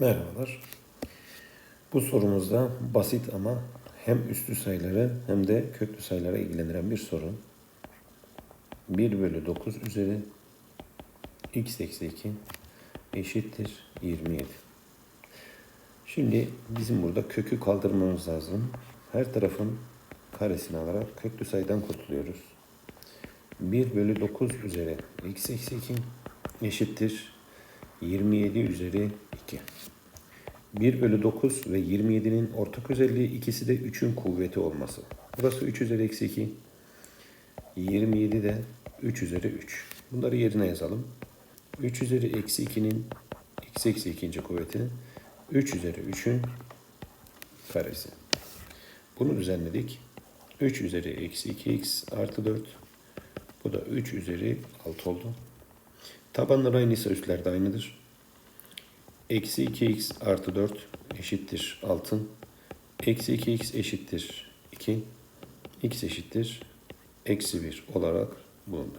Merhabalar. Bu sorumuzda basit ama hem üstü sayıları hem de köklü sayılara ilgilendiren bir soru. 1 bölü 9 üzeri x eksi 2 eşittir 27. Şimdi bizim burada kökü kaldırmamız lazım. Her tarafın karesini alarak köklü sayıdan kurtuluyoruz. 1 bölü 9 üzeri x eksi 2 eşittir 27 üzeri 2. 1 bölü 9 ve 27'nin ortak özelliği ikisi de 3'ün kuvveti olması. Burası 3 üzeri eksi 2. 27 de 3 üzeri 3. Bunları yerine yazalım. 3 üzeri eksi 2'nin x eksi ikinci kuvvetinin 3 üzeri 3'ün karesi. Bunu düzenledik. 3 üzeri eksi 2x artı 4. Bu da 3 üzeri 6 oldu. Tabanlar aynıysa üstler de aynıdır. Eksi 2x artı 4 eşittir 6. Eksi 2x eşittir 2. x eşittir eksi 1 olarak bulundu.